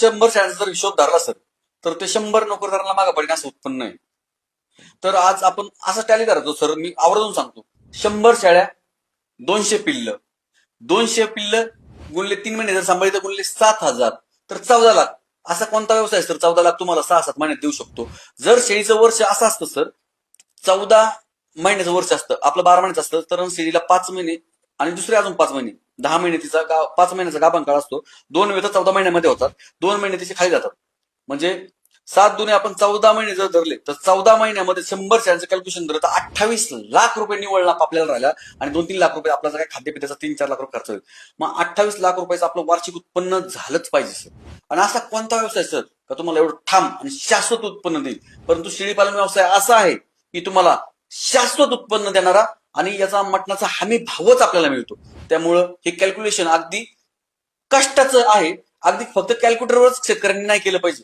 शंभर शाळांचा जर हिशोब धरला सर तर ते शंभर नोकरदारांना मागे पडेल असं उत्पन्न आहे तर आज आपण असं टॅली धरतो सर मी आवर्जून सांगतो. शंभर शाळ्या दोनशे पिल्ल. दोनशे पिल्ल गुणले तीन महिने जर सांभाळले तर गुणले सात हजार. तर चौदा लाख. असा कोणता व्यवसाय सर? चौदा लाख तुम्हाला सहा सात महिन्यात देऊ शकतो. जर शेळीचं वर्ष असं असतं सर चौदा महिन्याचं वर्ष असतं. आपलं बारा महिन्याचं असतं तर शेळीला पाच महिने आणि दुसरे अजून पाच महिने. दहा महिने तिचा गा पाच महिन्याचा गाभण काळ असतो. दोन वेळ चौदा महिन्यामध्ये होतात. दोन महिने तिचे खाली जातात. म्हणजे सात दुने आपण चौदा महिने जर धरले तर चौदा महिन्यामध्ये शंभर शेअरचं कॅल्क्युलेशन धरलं तर अठ्ठावीस लाख रुपये निवड लाभ आपल्याला राहिला आणि दोन तीन लाख रुपये आपला काय खाद्यपित्याचा तीन चार लाख रुपये खर्च होईल. मग अठ्ठावीस लाख रुपयाचं आपलं वार्षिक उत्पन्न झालंच पाहिजे सर. आणि असा कोणता व्यवसाय सर का तुम्हाला एवढं ठाम आणि शाश्वत उत्पन्न देईल? परंतु शेळीपालन व्यवसाय असा आहे की तुम्हाला शाश्वत उत्पन्न देणारा आणि याचा मटणाचा हमी भावच आपल्याला मिळतो. त्यामुळं हे कॅल्क्युलेशन अगदी कष्टाचं आहे. अगदी फक्त कॅल्क्युलेटरवरच शेतकऱ्यांनी नाही केलं पाहिजे.